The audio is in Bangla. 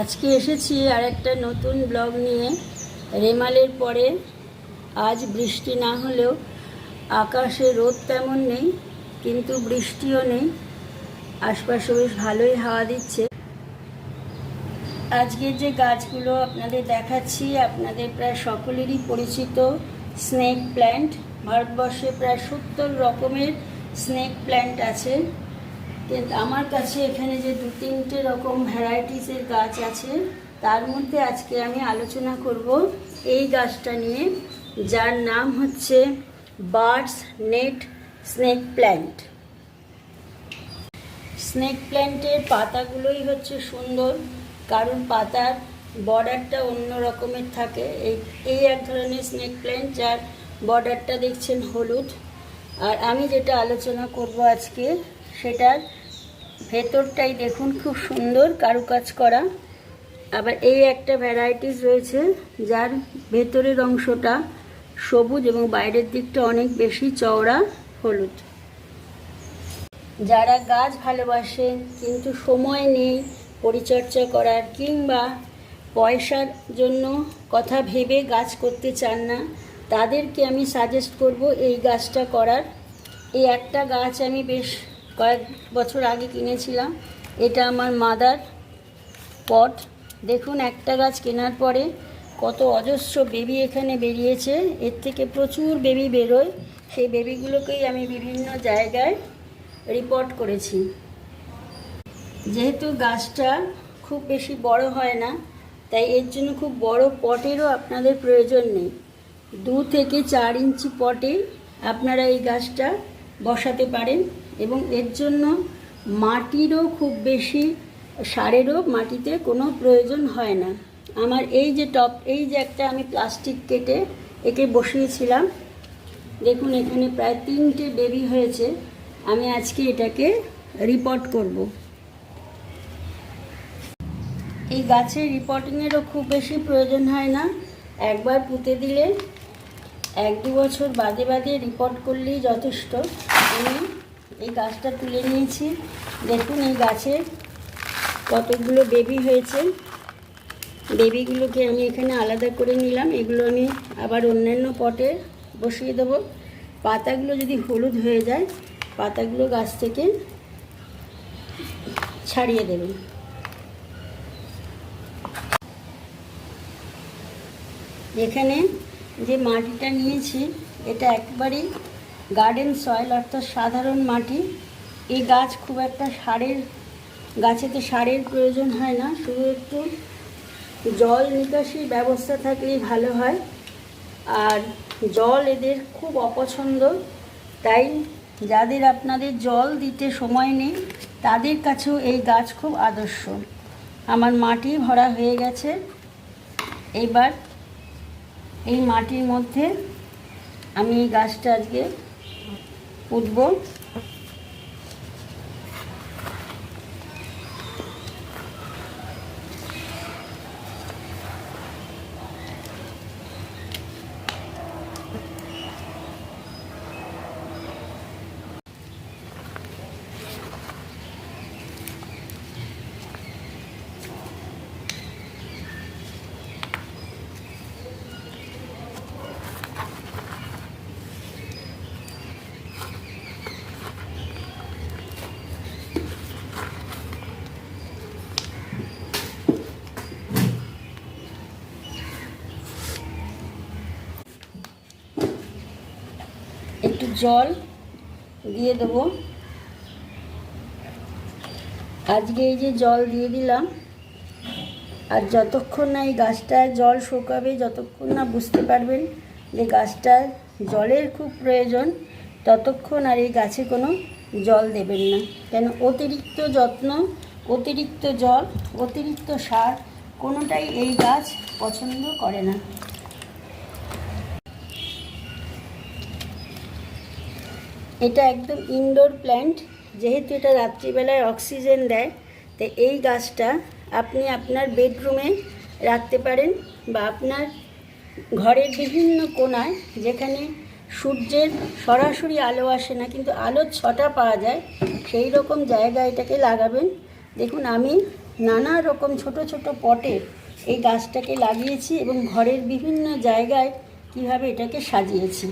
আজকে এসেছি আর একটা নতুন ব্লগ নিয়ে। রেমালের পরে আজ বৃষ্টি না হলেও আকাশে রোদ তেমন নেই, কিন্তু বৃষ্টিও নেই। আশপাশে বেশ ভালোই হাওয়া দিচ্ছে। আজকে যে গাছগুলো আপনাদের দেখাচ্ছি, আপনাদের প্রায় সকলেরই পরিচিত স্নেক প্ল্যান্ট। ভারতবর্ষে প্রায় সত্তর রকমের স্নেক প্ল্যান্ট আছে। আমার কাছে এখানে যে দু তিনটে রকম ভ্যারাইটিসের গাছ আছে, তার মধ্যে আজকে আমি আলোচনা করব এই গাছটা নিয়ে, যার নাম হচ্ছে birds nest snake plant snake প্ল্যান্টের পাতাগুলোই হচ্ছে সুন্দর, কারণ পাতার বর্ডারটা অন্য রকমের থাকে। এই এই এক ধরনের স্নেক প্ল্যান্ট যার বর্ডারটা দেখছেন হলুদ। আর আমি যেটা আলোচনা করব আজকে, সেটার ভেতরটাই দেখুন, খুব সুন্দর কারুকাজ করা। আবার এই একটা ভ্যারাইটিস রয়েছে, যার ভেতরের অংশটা সবুজ এবং বাইরের দিকটা অনেক বেশি চওড়া হলুদ। যারা গাছ ভালোবাসেন কিন্তু সময় নেই পরিচর্যা করার কিংবা পয়সার জন্য কথা ভেবে গাছ করতে চান না, তাদেরকে আমি সাজেস্ট করব এই গাছটা করার। এই একটা গাছ আমি বেশ কয়েক বছর আগে কিনেছিলাম। এটা আমার মাদার পট। দেখুন, একটা গাছ কেনার পরে কত অজস্র বেবি এখানে বেরিয়েছে। এর থেকে প্রচুর বেবি বেরোয়। সেই বেবিগুলোকেই আমি বিভিন্ন জায়গায় রিপোর্ট করেছি। যেহেতু গাছটা খুব বেশি বড় হয় না, তাই এর জন্য খুব বড় পটেরও আপনাদের প্রয়োজন নেই। দু থেকে চার ইঞ্চি পটে আপনারা এই গাছটা বসাতে পারেন। এবং এর জন্য মাটিরও খুব বেশি, সারেরও মাটিতে কোনো প্রয়োজন হয় না। আমার এই যে টপ, এই যে একটা আমি প্লাস্টিক কেটে একে বসিয়েছিলাম, দেখুন এখানে প্রায় তিনটে বেবি হয়েছে, আমি আজকে এটাকে রিপোর্ট করব। এই গাছের রিপোর্টিংয়েরও খুব বেশি প্রয়োজন হয় না, একবার পুঁতে দিলে এক দু বছর বাদে বাদে রিপোর্ট করলেই যথেষ্ট। আমি এই গাছটা তুলে নিয়েছি। দেখুন এই গাছে কতগুলো বেবি হয়েছে। বেবিগুলোকে আমি এখানে আলাদা করে নিলাম। এগুলো আমি আবার অন্যান্য পটে বসিয়ে দেবো। পাতাগুলো যদি হলুদ হয়ে যায়, পাতাগুলো গাছ থেকে ছাড়িয়ে দেবেন এখানে যে মাটিটা নিয়েছি, এটা একবারেই গার্ডেন সয়েল অর্থাৎ সাধারণ মাটি, এই গাছ খুব একটা সারের, গাছেতে সারের প্রয়োজন হয় না, শুধু একটু জল নিকাশির ব্যবস্থা থাকলেই ভালো হয়। আর জল এদের খুব অপছন্দ, তাই যাদের আপনাদের জল দিতে সময় নেই, তাদের কাছেও এই গাছ খুব আদর্শ। আমার মাটি ভরা হয়ে গেছে। এবার এই মাটির মধ্যে আমি এই গাছটা আজকে পুঁতব একটু জল দিয়ে দেবো। আজকে এই যে জল দিয়ে দিলাম, আর যতক্ষণ না এই গাছটায় জল শুকাবে, যতক্ষণ না বুঝতে পারবেন যে গাছটায় জলের খুব প্রয়োজন, ততক্ষণ আর এই গাছে কোনো জল দেবেন না। কেন অতিরিক্ত যত্ন, অতিরিক্ত জল, অতিরিক্ত সার কোনোটাই এই গাছ পছন্দ করে না। এটা একদম ইনডোর প্ল্যান্ট যেহেতু এটা রাত্রিবেলায় অক্সিজেন দেয়, তো এই গাছটা আপনি আপনার বেডরুমে রাখতে পারেন বা আপনার ঘরের বিভিন্ন কোণায়, যেখানে সূর্যের সরাসরি আলো আসে না, কিন্তু আলোর ছটা পাওয়া যায়, সেই রকম জায়গায় এটাকে লাগাবেন। দেখুন, আমি নানা রকম ছোট ছোট পটে এই গাছটাকে লাগিয়েছি এবং ঘরের বিভিন্ন জায়গায় কীভাবে এটাকে সাজিয়েছি।